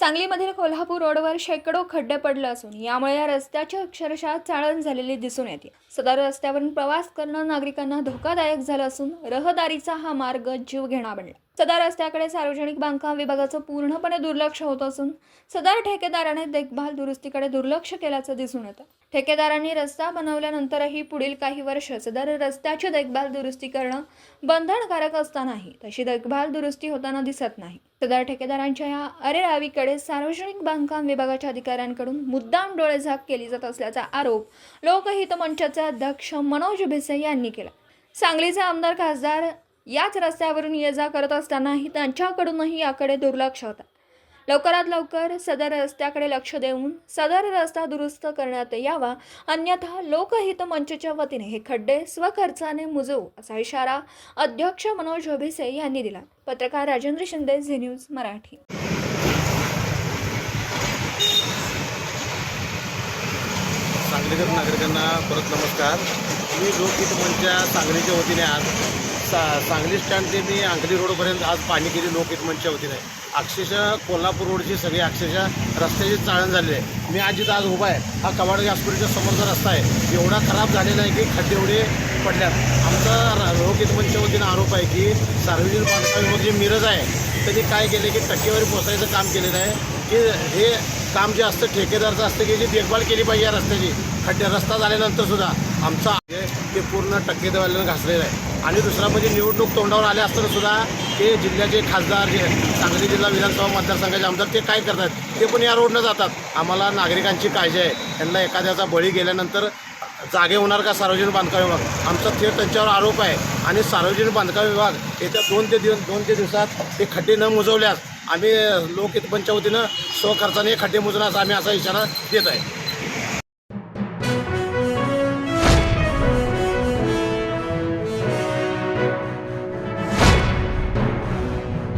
सांगलीमधील कोल्हापूर रोडवर शेकडो खड्डे पडले असून यामुळे या रस्त्याची अक्षरशः चाळण झालेली दिसून येते. सदर रस्त्यावरून प्रवास करणं नागरिकांना धोकादायक झालं असून रहदारीचा हा मार्ग जीवघेणा बनला. सदर रस्त्याकडे सार्वजनिक बांधकाम विभागाचं पूर्णपणे दुर्लक्ष होत असून सदर ठेकेदाराने देखभाल दुरुस्तीकडे दुर्लक्ष केल्याचं दिसून येतं. ठेकेदारांनी रस्ता बनवल्यानंतरही पुढील काही वर्ष सदर रस्त्याची देखभाल दुरुस्ती करणं बंधनकारक असतानाही तशी देखभाल दुरुस्ती होताना दिसत नाही. सदर ठेकेदारांच्या या अरेरावीकडे सार्वजनिक बांधकाम विभागाच्या अधिकाऱ्यांकडून मुद्दाम डोळेझाक केली जात असल्याचा आरोप लोकहित मंचाचे अध्यक्ष मनोज भिसे यांनी केला. सांगलीचे आमदार खासदार याच रस्त्यावरून ये जा करत असतानाही त्यांच्याकडूनही याकडे दुर्लक्ष होतं. लवकरात लवकर सदर रस्त्याकडे लक्ष देऊन सदर रस्ता दुरुस्त करण्यात यावा. अन्यथा लोकहित मंचच्या वतीने हे खड्डे स्वखर्चाने मुजवू असा इशारा अध्यक्ष मनोज भिसे यांनी दिला. पत्रकार राजेंद्र शिंदे झी न्यूज मराठी. सांगलीकर नागरिकांना परत नमस्कार. मी लोकहित मंचच्या सांगलीच्या वतीने आज सा सांगली स्टँड ते मी अंकली रोडपर्यंत आज पाणी केली लोकहित मंचच्या वतीने. अक्षरशः कोल्हापूर रोडची सगळी अक्षरशः रस्त्याची चाळण झालेली आहे. मी आज जिथं आज उभा आहे हा कवाड व्यासपुरीच्या समोरचा रस्ता आहे. एवढा खराब झालेला आहे की खड्डे एवढे पडल्यात. आमचा लोकहित मंचच्या वतीनं आरोप आहे की सार्वजनिक बांधकाम विभाग जे मिरज आहे त्यांनी काय केलं की टक्केवारी पोचायचं काम केलेलं आहे. की हे काम जे असतं ठेकेदारचं असतं की जी देखभाल केली पाहिजे या रस्त्याची. खड्डे रस्ता झाल्यानंतर सुद्धा आमचा ते पूर्ण टक्केदारवाल्यानं घासलेलं आहे. आणि दुसरा म्हणजे निवडणूक तोंडावर आले असताना सुद्धा ते जिल्ह्याचे खासदार जे सांगली जिल्हा विधानसभा मतदारसंघाचे आमदार ते काय करतात ते पण या रोडनं जातात. आम्हाला नागरिकांची काळजी आहे. त्यांना एखाद्याचा बळी गेल्यानंतर जागे होणार का सार्वजनिक बांधकाम विभाग? आमचा थेट त्यांच्यावर आरोप आहे. आणि सार्वजनिक बांधकाम विभाग येत्या दोन ते दिवस दोन ते दिवसात ते खड्डे न मुजवल्यास आम्ही लोकहित पंचावतीनं स्वखर्चाने खड्डे मोजण्याचा आम्ही असा इशारा देत आहे.